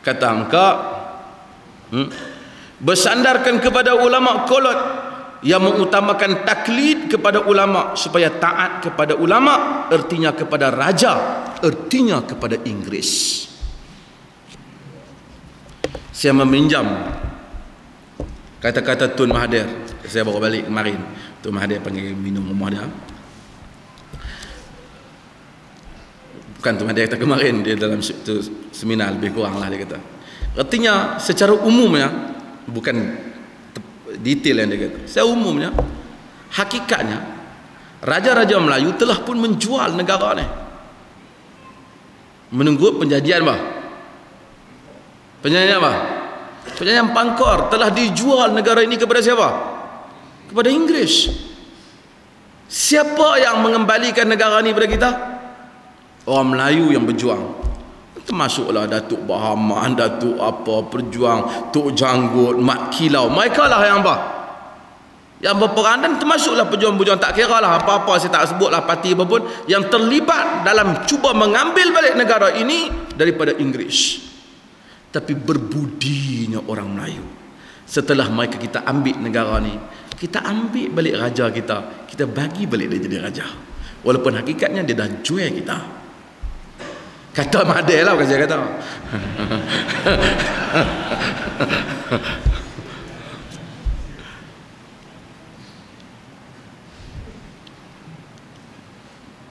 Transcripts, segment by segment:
kata engkau hmm, bersandarkan kepada ulama kolot yang mengutamakan taklid kepada ulama supaya taat kepada ulama ertinya kepada raja ertinya kepada Inggeris. Saya meminjam kata-kata Tun Mahathir. Saya bawa balik kemarin. Tun Mahathir panggil minum rumah dia bukan Tun Mahathir kata kemarin dia dalam seminar lebih kurang lah dia kata. Artinya secara umumnya bukan detail yang dia kata. Saya umumnya hakikatnya raja-raja Melayu telah pun menjual negara ni. Menunggu penjajian bah penjajian apa? Penjajian pangkor telah dijual negara ini kepada siapa? Kepada Inggeris. Siapa yang mengembalikan negara ini kepada kita orang Melayu yang berjuang termasuklah Datuk Bahaman, Datuk apa, Perjuang, Tok Janggut, Mat Kilau. Mereka lah yang apa? Yang berperan dan termasuklah pejuang-pejuang tak kira lah apa-apa saya tak sebutlah parti apa pun yang terlibat dalam cuba mengambil balik negara ini daripada Inggeris. Tapi berbudinya orang Melayu. Setelah mereka kita ambil negara ni, kita ambil balik raja kita, kita bagi balik dia jadi raja. Walaupun hakikatnya dia dah jual kita. Kata Mahathir lah bukan saya kata.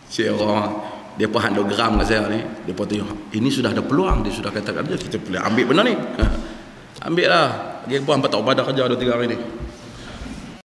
si orang dia pun handuk geram kat saya ni. Dia pun tanya ini sudah ada peluang dia sudah katakan kita boleh ambil benda ni. Ambil lah. Dia pun tak pada kerja 2-3 hari ni